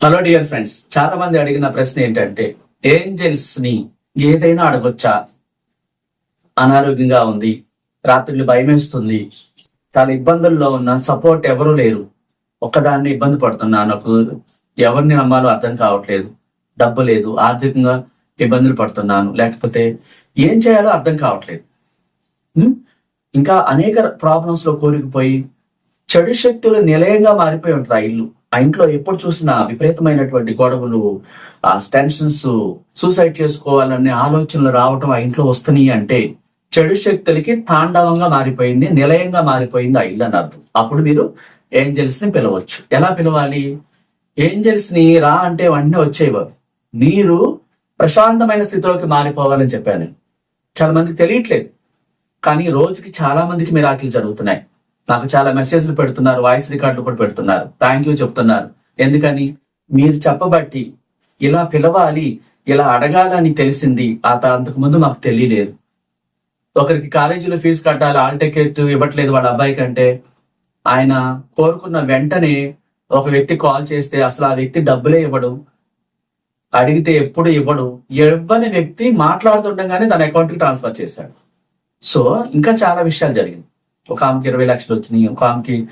Hello dear friends చాలా మంది అడిగిన ప్రశ్న ఏంటంటే ఏంజల్స్ని ఏదైనా అడగొచ్చా? అనారోగ్యంగా ఉంది రాత్రులు భయమేస్తుంది చాలా ఇబ్బందుల్లో ఉన్న సపోర్ట్ ఎవరు లేరు. ఒక్కదాన్ని ఇబ్బంది పడుతున్నా నాకు ఎవరిని నమ్మాలో అర్థం కావట్లేదు డబ్బు లేదు ఆర్థికంగా ఇబ్బందులు పడుతున్నాను లేకపోతే ఏం చేయాలో అర్థం కావట్లేదు. ఇంకా అనేక ప్రాబ్లమ్స్లో కూరుకుపోయి చెడు శక్తులు నిలయంగా మారిపోయి ఉంటారు ఆ ఇల్లు. ఆ ఇంట్లో ఎప్పుడు చూసినా విపరీతమైనటువంటి గొడవలు ఆ టెన్షన్స్ సూసైడ్ చేసుకోవాలనే ఆలోచనలు రావటం ఆ ఇంట్లో వస్తున్నాయి అంటే చెడు శక్తులకి తాండవంగా మారిపోయింది నిలయంగా మారిపోయింది ఆ ఇల్లు అని అర్థం అప్పుడు మీరు ఏంజల్స్ని పిలవచ్చు. ఎలా పిలవాలి? ఏంజల్స్ని రా అంటే వెంటనే వచ్చేవారు మీరు ప్రశాంతమైన స్థితిలోకి మారిపోవాలని చెప్పాను. చాలా మందికి తెలియట్లేదు. కానీ రోజుకి చాలా మందికి మిరాకిలు జరుగుతున్నాయి. నాకు చాలా మెసేజ్లు పెడుతున్నారు వాయిస్ రికార్డులు కూడా పెడుతున్నారు. థ్యాంక్ యూ చెప్తున్నారు. ఎందుకని? మీరు చెప్పబట్టి ఇలా పిలవాలి ఇలా అడగాలని తెలిసింది ఆ అంతకుముందు ముందు మాకు తెలియలేదు. ఒకరికి కాలేజీలో ఫీజు కట్టాలి ఆల్ టికెట్ ఇవ్వట్లేదు వాళ్ళ అబ్బాయి కంటే ఆయన కోరుకున్న వెంటనే ఒక వ్యక్తి కాల్ చేస్తే అసలు ఆ వ్యక్తి డబ్బులే ఇవ్వడు. అడిగితే ఎప్పుడు ఇవ్వడు. ఇవ్వని వ్యక్తి మాట్లాడుతుండగానే తన అకౌంట్కి ట్రాన్స్ఫర్ చేశాడు. సో ఇంకా చాలా విషయాలు జరిగింది. ఒక ఆమెకి ఇరవై లక్షలు వచ్చినాయి. ఒక ఆమెకి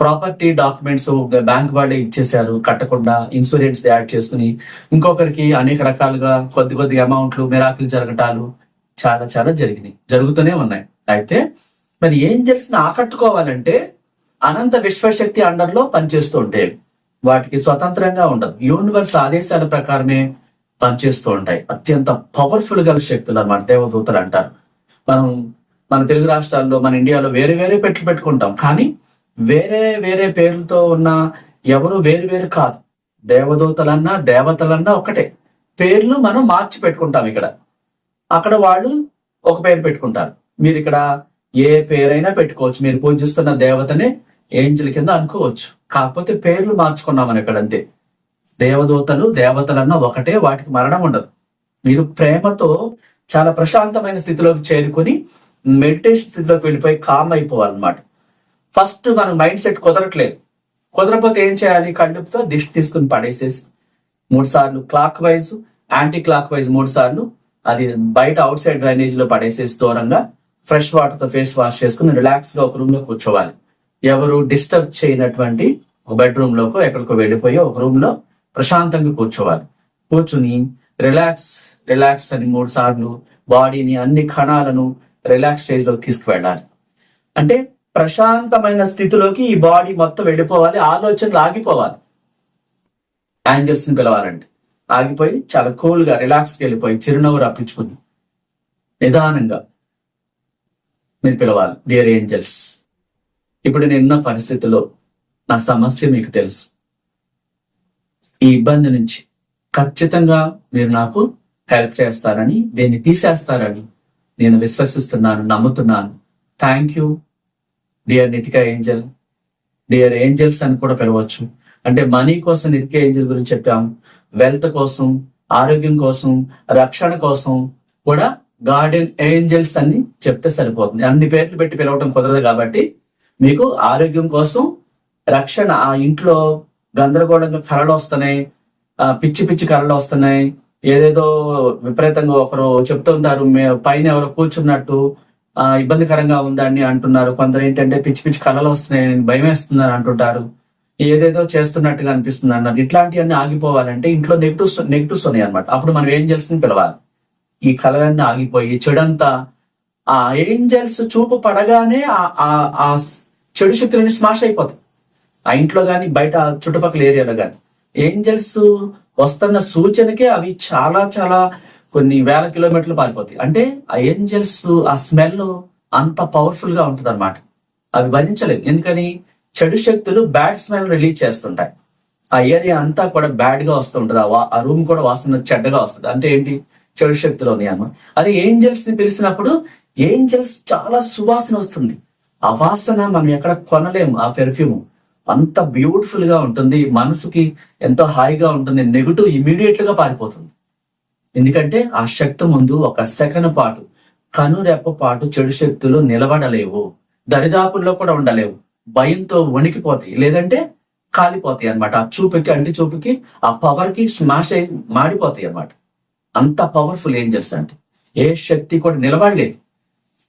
ప్రాపర్టీ డాక్యుమెంట్స్ బ్యాంక్ వాళ్ళే ఇచ్చేసారు కట్టకుండా ఇన్సూరెన్స్ యాడ్ చేసుకుని. ఇంకొకరికి అనేక రకాలుగా కొద్ది కొద్ది అమౌంట్లు మిరాకులు జరగటాలు చాలా చాలా జరిగినాయి. జరుగుతూనే ఉన్నాయి. అయితే మరి ఏంజల్స్ని ఆకట్టుకోవాలంటే అనంత విశ్వశక్తి అండర్లో పనిచేస్తూ ఉంటాయి వాటికి స్వతంత్రంగా ఉండదు. యూనివర్స్ ఆదేశాల ప్రకారమే పనిచేస్తూ ఉంటాయి. అత్యంత పవర్ఫుల్ గల శక్తులు అన్నమాట దేవదూతలు అంటారు. మనం మన తెలుగు రాష్ట్రాల్లో మన ఇండియాలో వేరే వేరే పెట్లు పెట్టుకుంటాం. కానీ వేరే వేరే పేర్లతో ఉన్న ఎవరు వేరు వేరు కాదు. దేవదూతలన్నా దేవతలన్నా ఒకటే. పేర్లు మనం మార్చి పెట్టుకుంటాం ఇక్కడ. అక్కడ వాళ్ళు ఒక పేరు పెట్టుకుంటారు. మీరు ఇక్కడ ఏ పేరైనా పెట్టుకోవచ్చు. మీరు పూజిస్తున్న దేవతనే ఏంజల్ కింద అనుకోవచ్చు. కాకపోతే పేర్లు మార్చుకున్నామని ఇక్కడ అంతే. దేవదూతలు దేవతలన్నా ఒకటే వాటికి మరణం ఉండదు. మీరు ప్రేమతో చాలా ప్రశాంతమైన స్థితిలోకి చేరుకొని మెడిటేషన్ స్థితిలోకి వెళ్ళిపోయి కామ్ అయిపోవాలన్నమాట. ఫస్ట్ మన మైండ్ సెట్ కుదరట్లేదు. కుదరపోతే ఏం చేయాలి? కళ్ళుపుతో దిష్టి తీసుకుని పడేసేసి మూడు సార్లు clockwise anti clock wise మూడు సార్లు అది బయట అవుట్ సైడ్ డ్రైనేజ్లో పడేసేసి దూరంగా ఫ్రెష్ వాటర్తో ఫేస్ వాష్ చేసుకుని రిలాక్స్గా ఒక రూమ్లో కూర్చోవాలి. ఎవరు డిస్టర్బ్ చేయనటువంటి ఒక బెడ్రూమ్ లోకో ఎక్కడికో వెళ్ళిపోయి ఒక రూమ్లో ప్రశాంతంగా కూర్చోవాలి. కూర్చుని రిలాక్స్ రిలాక్స్ అని మూడు సార్లు బాడీని అన్ని కణాలను రిలాక్స్ స్టేజ్లోకి తీసుకువెళ్ళాలి. అంటే ప్రశాంతమైన స్థితిలోకి ఈ బాడీ మొత్తం వెళ్ళిపోవాలి ఆలోచనలు ఆగిపోవాలి. యాంజల్స్ని పిలవాలంటే ఆగిపోయి చాలా కూల్గా రిలాక్స్ వెళ్ళిపోయి చిరునవ్వు రప్పించుకుంది. నిదానంగా మీరు పిలవాలి డియర్ ఏంజల్స్ ఇప్పుడు నేనున్న పరిస్థితిలో నా సమస్య మీకు తెలుసు. ఈ ఇబ్బంది నుంచి ఖచ్చితంగా మీరు నాకు హెల్ప్ చేస్తారని దీన్ని తీసేస్తారని నేను విశ్వసిస్తున్నాను నమ్ముతున్నాను. Thank you dear Nitika angel dear angels అని కూడా పిలవచ్చు. అంటే మనీ కోసం నితిక ఏంజల్ గురించి చెప్పాం. వెల్త్ కోసం ఆరోగ్యం కోసం రక్షణ కోసం కూడా గార్డెన్ ఏంజల్స్ అని చెప్తే సరిపోతుంది. అన్ని పేర్లు పెట్టి పిలవటం కుదరదు కాబట్టి మీకు ఆరోగ్యం కోసం రక్షణ ఆ ఇంట్లో గందరగోళంగా కళలు వస్తున్నాయి పిచ్చి పిచ్చి కళలు వస్తున్నాయి. ఏదేదో విపరీతంగా ఒకరు చెప్తుంటారు పైన ఎవరో కూర్చున్నట్టు ఆ, ఇబ్బందికరంగా ఉందని అంటున్నారు. కొందరు ఏంటంటే పిచ్చి పిచ్చి కళలు వస్తున్నాయి భయం వేస్తున్నారు అంటుంటారు. ఏదేదో చేస్తున్నట్టుగా అనిపిస్తుంది అన్నారు. ఇట్లాంటివన్నీ ఆగిపోవాలంటే ఇంట్లో నెగిటివ్స్ నెగిటివ్స్ ఉన్నాయి అనమాట అప్పుడు మనం ఏంజల్స్ని పిలవాలి. ఈ కళలన్నీ ఆగిపోయి చెడంతా ఆ ఏంజల్స్ చూపు పడగానే ఆ- ఆ- ఆ చెడు శక్తులన్నీ స్మాష్ అయిపోతాయి. ఆ ఇంట్లో కానీ బయట చుట్టుపక్కల ఏరియాలో కానీ ఏంజల్స్ వస్తున్న సూచనకే అవి చాలా చాలా కొన్ని వేల కిలోమీటర్లు పారిపోతాయి. అంటే ఆ ఏంజల్స్ ఆ స్మెల్ అంత పవర్ఫుల్గా ఉంటుంది అనమాట అవి భరించలేవు ఎందుకని? చెడు శక్తులు బ్యాడ్ స్మెల్ రిలీజ్ చేస్తుంటాయి. ఆ ఏరియా అంతా కూడా బ్యాడ్గా వస్తుంటది ఆ వా- ఆ రూమ్ కూడా వాసన చెడ్డగా వస్తుంది. అంటే ఏంటి? చెడు శక్తులు ఉన్నాయి అన్నమాట. అదే ఏంజల్స్ని పిలిచినప్పుడు ఏంజల్స్ చాలా సువాసన వస్తుంది. ఆ వాసన మనం ఎక్కడ కొనలేము. ఆ పెర్ఫ్యూమ్ అంత బ్యూటిఫుల్గా ఉంటుంది. మనసుకి ఎంతో హాయిగా ఉంటుంది. నెగిటివ్ ఇమీడియట్గా పారిపోతుంది. ఎందుకంటే ఆ శక్తి ముందు ఒక సెకండ్ పాటు కనురెప్ప పాటు చెడు శక్తులు నిలబడలేవు. దరిదాపుల్లో కూడా ఉండలేవు. భయంతో వణికిపోతాయి. లేదంటే కాలిపోతాయి అన్నమాట. ఆ చూపుకి అంటి చూపుకి ఆ పవర్కి స్మాష్ అయి మాడిపోతాయి అన్నమాట. అంత పవర్ఫుల్ ఏంజల్స్ అంటే. ఏ శక్తి కూడా నిలబడలేదు.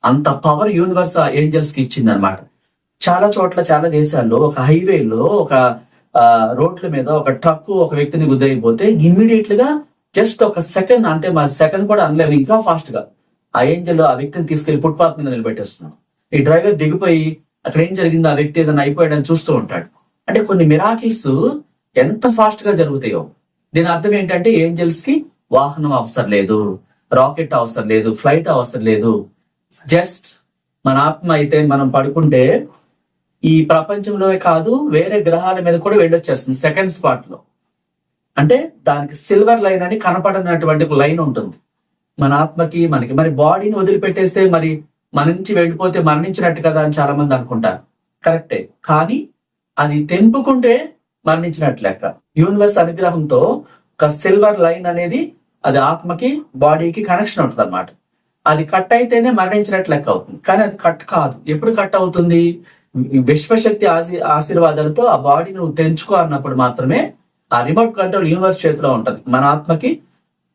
అంత పవర్ యూనివర్స్ ఆ ఏంజల్స్కి ఇచ్చింది అనమాట చాలా చోట్ల చాలా దేశాల్లో ఒక హైవేలో ఒక రోడ్ల మీద ఒక ట్రక్ ఒక వ్యక్తిని గుద్దైపోతే ఇమ్మీడియట్గా జస్ట్ ఒక సెకండ్ అంటే మా సెకండ్ కూడా అనలేము ఇంకా ఫాస్ట్గా ఆ ఏంజల్ ఆ వ్యక్తిని తీసుకెళ్ళి ఫుట్పాత్ మీద నిలబెట్టేస్తున్నాం. ఈ డ్రైవర్ దిగిపోయి అక్కడ ఏం జరిగిందో? ఆ వ్యక్తి ఏదైనా అయిపోయాడని చూస్తూ ఉంటాడు. అంటే కొన్ని మిరాకిల్స్ ఎంత ఫాస్ట్గా జరుగుతాయో. దీని అర్థం ఏంటంటే ఏంజల్స్కి వాహనం అవసరం లేదు రాకెట్ అవసరం లేదు ఫ్లైట్ అవసరం లేదు. జస్ట్ మన ఆత్మ అయితే మనం పడుకుంటే ఈ ప్రపంచంలోనే కాదు వేరే గ్రహాల మీద కూడా వెళ్ళొచ్చేస్తుంది సెకండ్ స్పాట్లో. అంటే దానికి సిల్వర్ లైన్ అని కనపడనటువంటి ఒక లైన్ ఉంటుంది. మన ఆత్మకి మనకి. మరి బాడీని వదిలిపెట్టేస్తే మరి మన నుంచి వెళ్ళిపోతే మరణించినట్టు కదా అని చాలా మంది అనుకుంటారు కరెక్టే కానీ అది తెంపుకుంటే మరణించినట్టు లెక్క. యూనివర్స్ అనుగ్రహంతో ఒక సిల్వర్ లైన్ అనేది అది ఆత్మకి బాడీకి కనెక్షన్ ఉంటుంది అనమాట అది కట్ అయితేనే మరణించినట్లు లెక్క అవుతుంది. కానీ అది కట్ కాదు. ఎప్పుడు కట్ అవుతుంది? విశ్వశక్తి ఆశీ ఆశీర్వాదాలతో ఆ బాడీ నువ్వు తెంచుకో అన్నప్పుడు మాత్రమే ఆ రిమోట్ కంట్రోల్ యూనివర్స్ చేతిలో ఉంటది. మన ఆత్మకి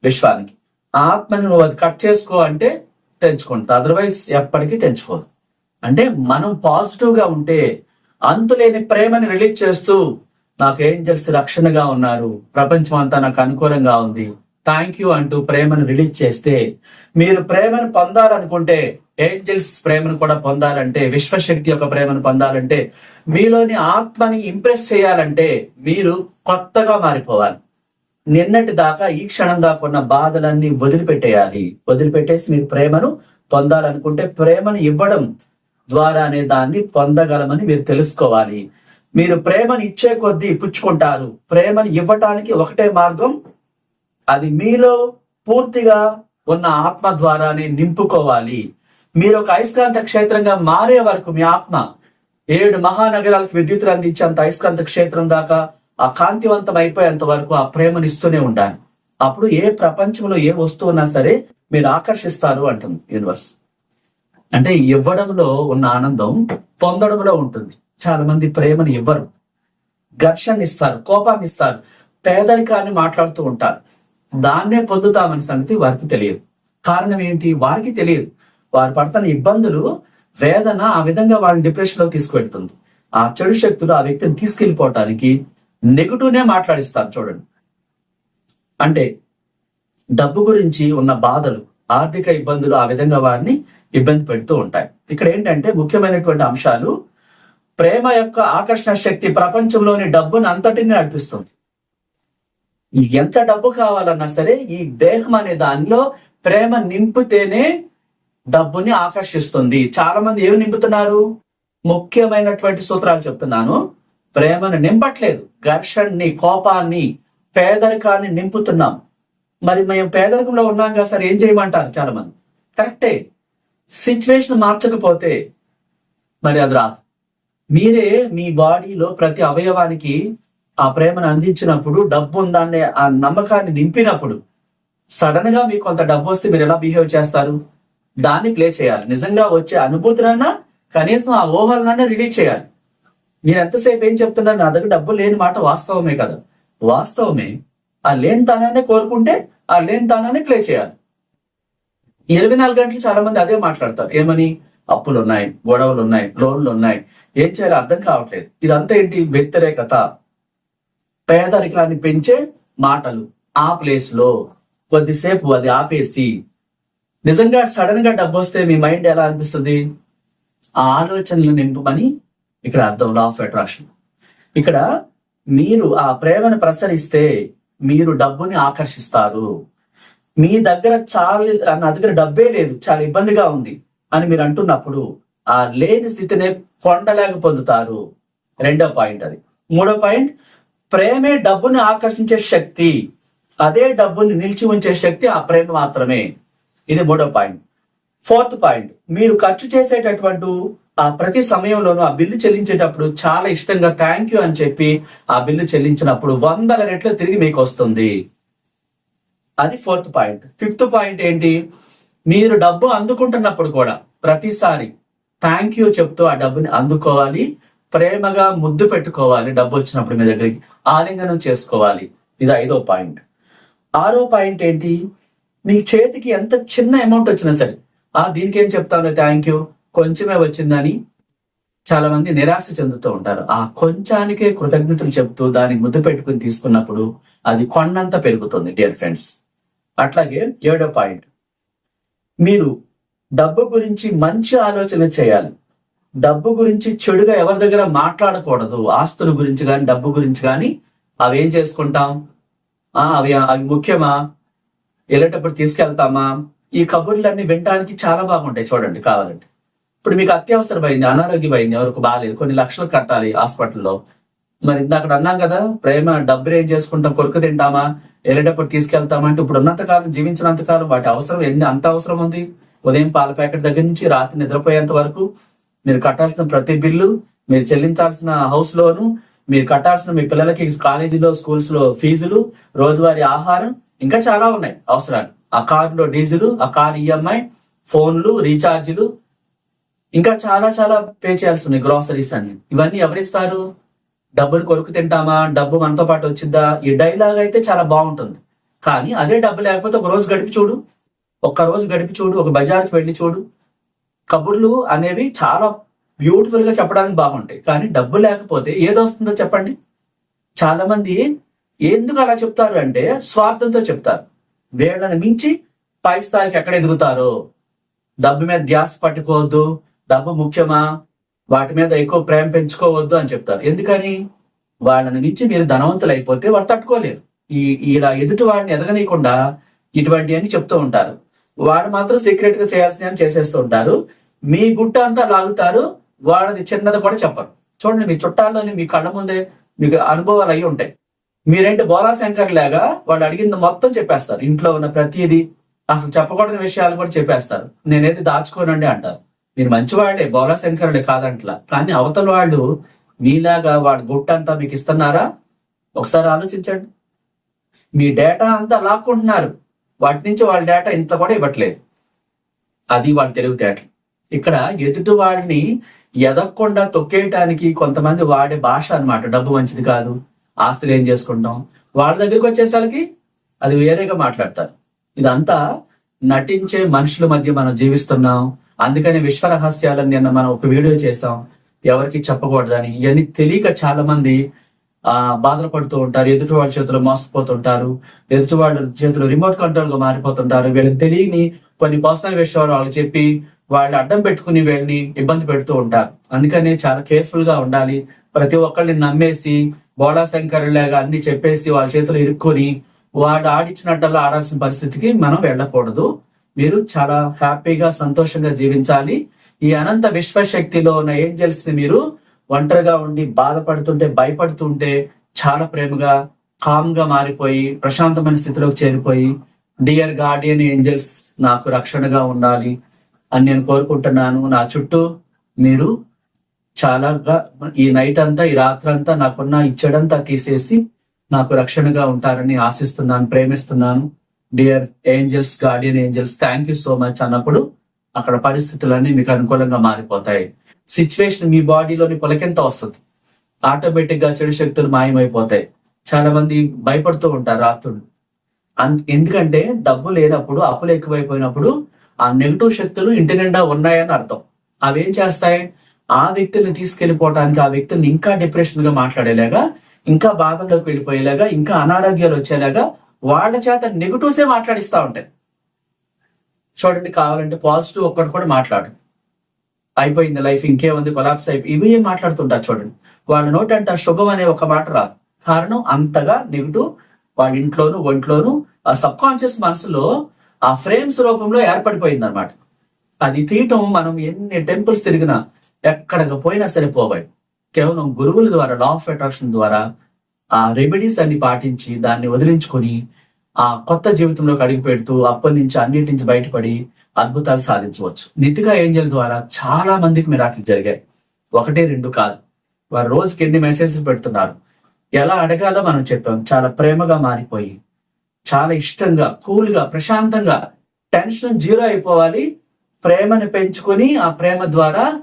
విశ్వానికి. ఆ ఆత్మని నువ్వు అది కట్ చేసుకో అంటే తెంచుకుంటుంది అదర్వైజ్ ఎప్పటికీ తెంచుకోదు. అంటే మనం పాజిటివ్గా ఉంటే అంతులేని ప్రేమని రిలీజ్ చేస్తూ నాకు ఏంజల్స్ రక్షణగా ఉన్నారు. ప్రపంచం అంతా నాకు అనుకూలంగా ఉంది. థ్యాంక్ యూ అంటూ ప్రేమను రిలీజ్ చేస్తే మీరు ప్రేమను పొందాలనుకుంటే ఏంజల్స్ ప్రేమను కూడా పొందాలంటే విశ్వశక్తి యొక్క ప్రేమను పొందాలంటే మీలోని ఆత్మని ఇంప్రెస్ చేయాలంటే మీరు కొత్తగా మారిపోవాలి. నిన్నటి దాకా ఈ క్షణం దాకా ఉన్న బాధలన్నీ వదిలిపెట్టేయాలి. వదిలిపెట్టేసి మీరు ప్రేమను పొందాలనుకుంటే ప్రేమను ఇవ్వడం ద్వారానే దాన్ని పొందగలమని మీరు తెలుసుకోవాలి. మీరు ప్రేమను ఇచ్చే కొద్దీ పుచ్చుకుంటారు. ప్రేమను ఇవ్వటానికి ఒకటే మార్గం అది మీలో పూర్తిగా ఉన్న ఆత్మ ద్వారానే నింపుకోవాలి. మీరు ఒక అయస్కాంత క్షేత్రంగా మారే వరకు మీ ఆత్మ ఏడు మహానగరాలకు విద్యుత్తులు అందించేంత అయస్కాంత క్షేత్రం దాకా ఆ కాంతివంతం అయిపోయేంత వరకు ఆ ప్రేమను ఇస్తూనే ఉండాలి. అప్పుడు ఏ ప్రపంచంలో ఏ వస్తువు ఉన్నా సరే మీరు ఆకర్షిస్తారు అంటుంది యూనివర్స్. అంటే ఇవ్వడంలో ఉన్న ఆనందం పొందడంలో ఉంటుంది. చాలా మంది ప్రేమను ఇవ్వరు. ఘర్షణ ఇస్తారు కోపాన్ని ఇస్తారు పేదరికాన్ని మాట్లాడుతూ ఉంటారు. దాన్నే పొందుతామని సంగతి వారికి తెలియదు. కారణం ఏంటి? వారికి తెలియదు. వారు పడుతున్న ఇబ్బందులు వేదన ఆ విధంగా వాళ్ళని డిప్రెషన్లో తీసుకువెళ్తుంది. ఆ చెడు శక్తులు ఆ వ్యక్తిని తీసుకెళ్ళిపోవటానికి నెగిటివ్నే మాట్లాడిస్తారు చూడండి. అంటే డబ్బు గురించి ఉన్న బాధలు ఆర్థిక ఇబ్బందులు ఆ విధంగా వారిని ఇబ్బంది పెడుతూ ఉంటాయి. ఇక్కడ ఏంటంటే ముఖ్యమైనటువంటి అంశాలు ప్రేమ యొక్క ఆకర్షణ శక్తి ప్రపంచంలోని డబ్బును అంతటిని నడిపిస్తుంది. ఎంత డబ్బు కావాలన్నా సరే ఈ దేహం అనే దానిలో ప్రేమ నింపితేనే డబ్బుని ఆకర్షిస్తుంది. చాలా మంది ఏమి నింపుతున్నారు? ముఖ్యమైనటువంటి సూత్రాలు చెప్తున్నాను. ప్రేమను నింపట్లేదు. ఘర్షణని కోపాన్ని పేదరికాన్ని నింపుతున్నాం. మరి మేము పేదరికంలో ఉన్నాం కదా సార్ ఏం చేయమంటారు చాలా మంది కరెక్టే. సిచ్యువేషన్ మార్చకపోతే మరి అది రాదు. మీరే మీ బాడీలో ప్రతి అవయవానికి ఆ ప్రేమను అందించినప్పుడు డబ్బు ఉందనే ఆ నమ్మకాన్ని నింపినప్పుడు సడన్గా మీకు కొంత డబ్బు వస్తే మీరు ఎలా బిహేవ్ చేస్తారు? దాన్ని ప్లే చేయాలి. నిజంగా వచ్చే అనుభూతినన్నా కనీసం ఆ ఊహలనన్నా రిలీజ్ చేయాలి. నేను ఎంతసేపు ఏం చెప్తున్నాను? నా దగ్గర డబ్బు లేని మాట వాస్తవమే కదా. వాస్తవమే ఆ లేని తానాన్ని కోరుకుంటే ఆ లేని తానాన్ని ప్లే చేయాలి. ఇరవై నాలుగు గంటలు చాలా మంది అదే మాట్లాడతారు. ఏమని? అప్పులు ఉన్నాయి గొడవలు ఉన్నాయి లోన్లు ఉన్నాయి. ఏం చేయాలో అర్థం కావట్లేదు. ఇదంతా ఏంటి? వ్యతిరేకత. పేదరికాన్ని పెంచే మాటలు. ఆ ప్లేస్లో కొద్దిసేపు అది ఆపేసి నిజంగా సడన్గా డబ్బు వస్తే మీ మైండ్ ఎలా అనిపిస్తుంది? ఆ ఆలోచనలు నింపమని ఇక్కడ అర్థం లా ఆఫ్ అట్రాక్షన్ ఇక్కడ మీరు ఆ ప్రేమను ప్రసరిస్తే మీరు డబ్బుని ఆకర్షిస్తారు. మీ దగ్గర చాలా నా దగ్గర డబ్బే లేదు చాలా ఇబ్బందిగా ఉంది అని మీరు అంటున్నప్పుడు ఆ లేని స్థితిని కొండలేక పొందుతారు. రెండో పాయింట్ అది. మూడో పాయింట్ ప్రేమే డబ్బుని ఆకర్షించే శక్తి. అదే డబ్బుని నిలిచి ఉంచే శక్తి ఆ ప్రేమ మాత్రమే. ఇది మూడో పాయింట్. ఫోర్త్ పాయింట్ మీరు ఖర్చు చేసేటటువంటి ఆ ప్రతి సమయంలోనూ ఆ బిల్లు చెల్లించేటప్పుడు చాలా ఇష్టంగా థ్యాంక్ యూ అని చెప్పి ఆ బిల్లు చెల్లించినప్పుడు వందల రెట్లు తిరిగి మీకు వస్తుంది. అది ఫోర్త్ పాయింట్. ఫిఫ్త్ పాయింట్ ఏంటి? మీరు డబ్బు అందుకుంటున్నప్పుడు కూడా ప్రతిసారి థ్యాంక్ యూ చెప్తూ ఆ డబ్బుని అందుకోవాలి. ప్రేమగా ముద్దు పెట్టుకోవాలి డబ్బు వచ్చినప్పుడు మీ దగ్గరికి. ఆలింగనం చేసుకోవాలి. ఇది ఐదో పాయింట్. ఆరో పాయింట్ ఏంటి? మీ చేతికి ఎంత చిన్న అమౌంట్ వచ్చినా సరే ఆ దీనికి ఏం చెప్తాను థ్యాంక్ యూ కొంచెమే వచ్చిందని చాలా మంది నిరాశ చెందుతూ ఉంటారు. ఆ కొంచానికే కృతజ్ఞతలు చెప్తూ దాన్ని ముద్దు పెట్టుకుని తీసుకున్నప్పుడు అది కొండంత పెరుగుతుంది డియర్ ఫ్రెండ్స్ అట్లాగే ఏడో పాయింట్. మీరు డబ్బు గురించి మంచి ఆలోచన చేయాలి. డబ్బు గురించి చెడుగా ఎవరి దగ్గర మాట్లాడకూడదు. ఆస్తుల గురించి కానీ డబ్బు గురించి కానీ అవి ఏం చేసుకుంటాం? ఆ అవి అవి ముఖ్యమా? వెళ్ళేటప్పుడు తీసుకెళ్తామా? ఈ కబుర్లన్నీ వినడానికి చాలా బాగుంటాయి చూడండి కావాలంటే. ఇప్పుడు మీకు అత్యవసరమైంది అనారోగ్యమైంది ఎవరికి బాగాలేదు కొన్ని లక్షలు కట్టాలి హాస్పిటల్లో. మరి ఇందాక అన్నాం కదా ప్రేమ డబ్బులు ఏం చేసుకుంటాం కొరకు తింటామా? వెళ్ళేటప్పుడు తీసుకెళ్తామంటే ఇప్పుడు ఉన్నంతకాలం జీవించినంతకాలం వాటి అవసరం ఎన్ని అంత అవసరం ఉంది? ఉదయం పాల ప్యాకెట్ దగ్గర నుంచి రాత్రి నిద్రపోయేంత వరకు మీరు కట్టాల్సిన ప్రతి బిల్లు మీరు చెల్లించాల్సిన హౌస్ లోను మీరు కట్టాల్సిన మీ పిల్లలకి కాలేజీలో స్కూల్స్లో ఫీజులు రోజువారీ ఆహారం ఇంకా చాలా ఉన్నాయి అవసరాలు. ఆ కారులో డీజిల్ ఆ కార్ ఈఎంఐ ఫోన్లు రీఛార్జీలు ఇంకా చాలా చాలా పే చేయాల్సి ఉన్నాయి గ్రాసరీస్ అన్ని. ఇవన్నీ ఎవరిస్తారు? డబ్బులు కొరకు తింటామా? డబ్బు మనతో పాటు వచ్చిందా? ఈ డైలాగ్ అయితే చాలా బాగుంటుంది. కానీ అదే డబ్బు లేకపోతే ఒక రోజు గడిపి చూడు. ఒక్క రోజు గడిపి చూడు ఒక బజార్కి వెళ్ళి చూడు. కబుర్లు అనేవి చాలా బ్యూటిఫుల్గా చెప్పడానికి బాగుంటాయి. కానీ డబ్బు లేకపోతే ఏదొస్తుందో చెప్పండి. చాలా మంది ఎందుకు అలా చెప్తారు అంటే స్వార్థంతో చెప్తారు. వీళ్ళని మించి పై స్థాయికి ఎక్కడ ఎదుగుతారో? డబ్బు మీద ధ్యాస పట్టుకోవద్దు డబ్బు ముఖ్యమా? వాటి మీద ఎక్కువ ప్రేమ పెంచుకోవద్దు అని చెప్తారు. ఎందుకని? వాళ్ళని మించి మీరు ధనవంతులు అయిపోతే వాళ్ళు తట్టుకోలేరు. ఈ ఇలా ఎదుటి వాడిని ఎదగనీయకుండా అని చెప్తూ ఉంటారు. వాడు మాత్రం సీక్రెట్గా చేయాల్సిన చేసేస్తూ ఉంటారు. మీ గుట్ట అంతా లాగుతారు. వాళ్ళది చిన్నది కూడా చెప్పరు. చూడండి మీ చుట్టాల్లోని మీ కళ్ళ ముందే మీకు అనుభవాలు అయి ఉంటాయి. మీరేంటి బోలా శంకర్ లాగా వాళ్ళు అడిగింది మొత్తం చెప్పేస్తారు. ఇంట్లో ఉన్న ప్రతిదీ అసలు చెప్పకూడని విషయాలు కూడా చెప్పేస్తారు. నేనైతే దాచుకోనండి అంటారు. మీరు మంచివాడే బోరా శంకరుడే కాదంట్లా. కానీ అవతల వాళ్ళు మీలాగా వాడు గుట్టంతా మీకు ఇస్తున్నారా? ఒకసారి ఆలోచించండి. మీ డేటా అంతా లాక్కుంటున్నారు. వాటి నుంచి వాళ్ళ డేటా ఇంత కూడా ఇవ్వట్లేదు. అది వాళ్ళ తెలివితేటలు. ఇక్కడ ఎదుటి వాడిని ఎదగకుండా తొక్కేయటానికి కొంతమంది వాడే భాష అన్నమాట. డబ్బు మంచిది కాదు. ఆస్తులు ఏం చేసుకుంటాం? వాళ్ళ దగ్గరికి వచ్చేసరికి అది వేరేగా మాట్లాడతారు. ఇదంతా నటించే మనుషుల మధ్య మనం జీవిస్తున్నాం. అందుకని విశ్వరహస్యాలను నిన్న మనం ఒక వీడియో చేసాం ఎవరికి చెప్పకూడదని. ఇవన్నీ తెలియక చాలా మంది ఆ బాధలు పడుతూ ఉంటారు. ఎదుటి వాళ్ళ చేతిలో మోసపోతుంటారు. ఎదుటి వాళ్ళ చేతిలో రిమోట్ కంట్రోల్గా మారిపోతుంటారు. వీళ్ళని తెలియని కొన్ని పర్సనల్ విషయాలు వాళ్ళకి చెప్పి వాళ్ళు అడ్డం పెట్టుకుని వీళ్ళని ఇబ్బంది పెడుతూ ఉంటారు. అందుకనే చాలా కేర్ఫుల్గా ఉండాలి. ప్రతి ఒక్కరిని నమ్మేసి బోడా శంకర్ లాగా అన్ని చెప్పేసి వాళ్ళ చేతిలో ఇరుక్కొని వాడు ఆడిచ్చినట్టల్లా ఆడాల్సిన పరిస్థితికి మనం వెళ్ళకూడదు. మీరు చాలా హ్యాపీగా సంతోషంగా జీవించాలి. ఈ అనంత విశ్వశక్తిలో ఉన్న ఏంజల్స్ని మీరు ఒంటరిగా ఉండి బాధపడుతుంటే భయపడుతుంటే చాలా ప్రేమగా కామ్గా మారిపోయి ప్రశాంతమైన స్థితిలోకి చేరిపోయి డియర్ గార్డియన్ ఏంజల్స్ నాకు రక్షణగా ఉండాలి అని నేను కోరుకుంటున్నాను. నా చుట్టూ మీరు చాలా ఈ నైట్ అంతా ఈ రాత్రి అంతా నాకున్న ఇచ్చడంతా తీసేసి నాకు రక్షణగా ఉంటారని ఆశిస్తున్నాను ప్రేమిస్తున్నాను. Dear angels guardian angels thank you so much అన్నప్పుడు అక్కడ పరిస్థితులన్నీ మీకు అనుకూలంగా మారిపోతాయి. సిచ్యువేషన్ మీ బాడీలోని పొలకెంత వస్తుంది? ఆటోమేటిక్గా చెడు శక్తులు మాయమైపోతాయి. చాలా మంది భయపడుతూ ఉంటారు రాత్రులు. ఎందుకంటే డబ్బు లేనప్పుడు అప్పులు ఎక్కువైపోయినప్పుడు ఆ నెగిటివ్ శక్తులు ఇంటి నిండా ఉన్నాయని అర్థం. అవి ఏం చేస్తాయి? ఆ వ్యక్తుల్ని తీసుకెళ్ళిపోవటానికి ఆ వ్యక్తుల్ని ఇంకా డిప్రెషన్గా మాట్లాడేలాగా ఇంకా బాధల్లోకి వెళ్ళిపోయేలాగా ఇంకా అనారోగ్యాలు వచ్చేలాగా వాళ్ళ చేత నెగిటివ్సే మాట్లాడిస్తా ఉంటాయి. చూడండి కావాలంటే పాజిటివ్ ఒక్కటి కూడా మాట్లాడు. అయిపోయింది లైఫ్ ఇంకేముంది కొలాప్స్ అయిపోయి ఇవి ఏం మాట్లాడుతుంటారు చూడండి. వాళ్ళ నోటి అంటే శుభం అనే ఒక మాట రాదు. కారణం అంతగా నెగిటివ్ వాళ్ళ ఇంట్లోను ఒంట్లోను ఆ సబ్ కాన్షియస్ మనసులో ఆ ఫ్రేమ్స్ రూపంలో ఏర్పడిపోయింది అనమాట అది తీయటం మనం ఎన్ని టెంపుల్స్ తిరిగినా ఎక్కడికి పోయినా సరిపోవాయి కేవలం గురువుల ద్వారా లా ఆఫ్ అట్రాక్షన్ ద్వారా ఆ రెమెడీస్ అన్ని పాటించి దాన్ని వదిలించుకొని ఆ కొత్త జీవితంలోకి అడుగు పెడుతూ అప్పటి నుంచి అన్నిటి నుంచి బయటపడి అద్భుతాలు సాధించవచ్చు. నితిగా ఏంజల్ ద్వారా చాలా మందికి మిరాకిల్ జరిగాయి. ఒకటి రెండు కాదు. వారు రోజుకి ఎన్ని మెసేజ్లు పెడుతున్నారు? ఎలా అడగాలో మనం చెప్పాం. చాలా ప్రేమగా మారిపోయి చాలా ఇష్టంగా కూల్గా ప్రశాంతంగా టెన్షన్ జీరో అయిపోవాలి. ప్రేమను పెంచుకొని ఆ ప్రేమ ద్వారా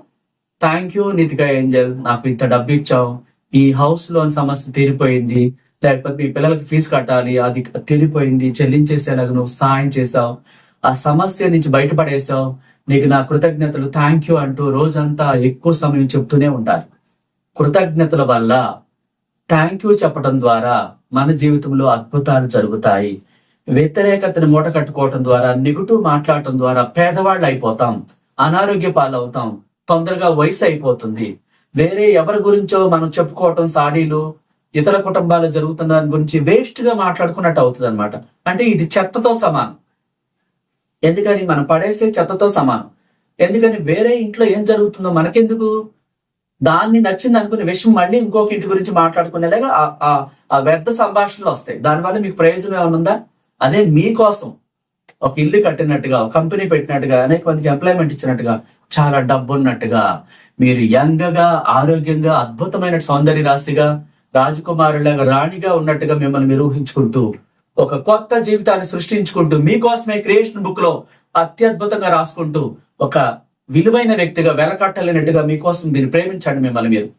థ్యాంక్ యూ నితిక ఏంజల్ నాకు ఇంత డబ్బు ఇచ్చావు. ఈ హౌస్ లోన్ సమస్య తీరిపోయింది. లేకపోతే మీ పిల్లలకి ఫీజు కట్టాలి. అది తీరిపోయింది. చెల్లించేసేలాగా నువ్వు సహాయం చేసావు ఆ సమస్య నుంచి బయటపడేసావు నీకు నా కృతజ్ఞతలు. థ్యాంక్ యూ అంటూ రోజంతా ఎక్కువ సమయం చెప్తూనే ఉంటారు కృతజ్ఞతల వల్ల థ్యాంక్ యూ చెప్పడం ద్వారా మన జీవితంలో అద్భుతాలు జరుగుతాయి. వ్యతిరేకతను మూట కట్టుకోవటం ద్వారా నెగిటివ్ మాట్లాడటం ద్వారా పేదవాళ్ళు అయిపోతాం. అనారోగ్య పాలవుతాం. తొందరగా వయసు అయిపోతుంది. వేరే ఎవరి గురించో మనం చెప్పుకోవటం సాడీలు ఇతర కుటుంబాలు జరుగుతున్న దాని గురించి వేస్ట్గా మాట్లాడుకున్నట్టు అవుతుంది అనమాట అంటే ఇది చెత్తతో సమానం. ఎందుకని మనం పడేసే చెత్తతో సమానం. ఎందుకని వేరే ఇంట్లో ఏం జరుగుతుందో మనకెందుకు? దాన్ని నచ్చింది అనుకునే విషయం మళ్ళీ ఇంకొక ఇంటి గురించి మాట్లాడుకునేలాగా ఆ- ఆ- వ్యర్థ సంభాషణలు వస్తాయి. దానివల్ల మీకు ప్రయోజనం ఏమైనా ఉందా? అదే మీకోసం. ఒక ఇల్లు కట్టినట్టుగా కంపెనీ పెట్టినట్టుగా అనేక మందికి ఎంప్లాయ్మెంట్ ఇచ్చినట్టుగా చాలా డబ్బు ఉన్నట్టుగా మీరు యంగగా ఆరోగ్యంగా అద్భుతమైన సౌందర్య రాశిగా రాజకుమారులాగా రాణిగా ఉన్నట్టుగా మిమ్మల్ని మీరు ఊహించుకుంటూ ఒక కొత్త జీవితాన్ని సృష్టించుకుంటూ మీకోసమే క్రియేషన్ బుక్లో అత్యద్భుతంగా రాసుకుంటూ ఒక విలువైన వ్యక్తిగా వెలకట్టలేనట్టుగా మీకోసం మీరు ప్రేమించండి మిమ్మల్ని మీరు.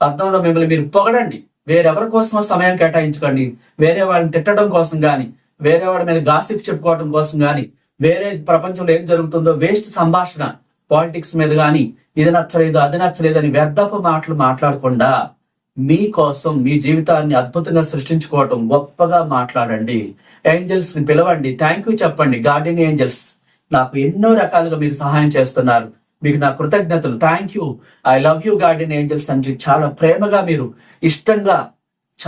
అర్థంలో మిమ్మల్ని మీరు పొగడండి. వేరెవరి కోసమో సమయం కేటాయించుకోండి. వేరే వాళ్ళని తిట్టడం కోసం గాని వేరే వాళ్ళ మీద గాసిప్ చెప్పుకోవడం కోసం గాని వేరే ప్రపంచంలో ఏం జరుగుతుందో వేస్ట్ సంభాషణ. పాలిటిక్స్ మీద కానీ ఇది నచ్చలేదు అది నచ్చలేదు అని వ్యర్థపు మాటలు మాట్లాడకుండా మీకోసం మీ జీవితాన్ని అద్భుతంగా సృష్టించుకోవటం గొప్పగా మాట్లాడండి. ఏంజల్స్ని పిలవండి. థ్యాంక్ యూ చెప్పండి. గార్డెన్ ఏంజల్స్ నాకు ఎన్నో రకాలుగా మీరు సహాయం చేస్తున్నారు. మీకు నా కృతజ్ఞతలు. Thank you I love you garden angels అని చాలా ప్రేమగా మీరు ఇష్టంగా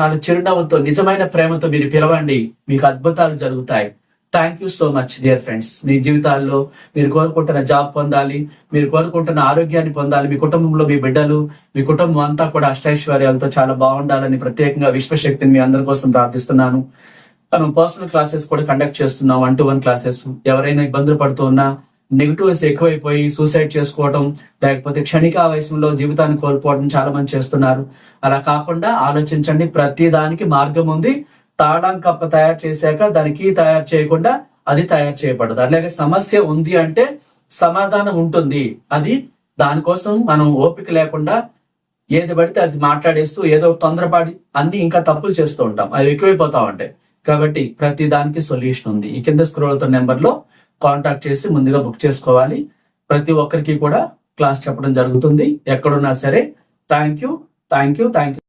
చాలా చిరునవ్వుతో నిజమైన ప్రేమతో మీరు పిలవండి. మీకు అద్భుతాలు జరుగుతాయి. Thank you so much dear friends మీ జీవితాల్లో మీరు కోరుకుంటున్న జాబ్ పొందాలి మీరు కోరుకుంటున్న ఆరోగ్యాన్ని పొందాలి మీ కుటుంబంలో మీ బిడ్డలు మీ కుటుంబం అంతా కూడా అష్టైశ్వర్యాలతో చాలా బాగుండాలని ప్రత్యేకంగా విశ్వశక్తిని మీ అందరి కోసం ప్రార్థిస్తున్నాను. మనం పర్సనల్ క్లాసెస్ కూడా కండక్ట్ చేస్తున్నాం వన్ టు వన్ క్లాసెస్ ఎవరైనా ఇబ్బందులు పడుతున్నా నెగిటివ్స్ ఎక్కువైపోయి సూసైడ్ చేసుకోవడం లేకపోతే క్షణిక వయసులో జీవితాన్ని కోల్పోవడం చాలా మంది చేస్తున్నారు. అలా కాకుండా ఆలోచించండి ప్రతి దానికి మార్గం ఉంది. తాడం కప్ప తయారు చేశాక దానికి తయారు చేయకుండా అది తయారు చేయబడదు. అలాగే సమస్య ఉంది అంటే సమాధానం ఉంటుంది. అది దానికోసం మనం ఓపిక లేకుండా ఏది పడితే అది మాట్లాడేస్తూ ఏదో తొందరపాటి అన్ని ఇంకా తప్పులు చేస్తూ ఉంటాం. అవి ఎక్కువైపోతా ఉంటాయి. కాబట్టి ప్రతి దానికి సొల్యూషన్ ఉంది. ఈ కింద స్క్రోల్ అవుతున్న నెంబర్లో కాంటాక్ట్ చేసి ముందుగా బుక్ చేసుకోవాలి. ప్రతి ఒక్కరికి కూడా క్లాస్ చెప్పడం జరుగుతుంది. ఎక్కడున్నా సరే thank you thank you thank you.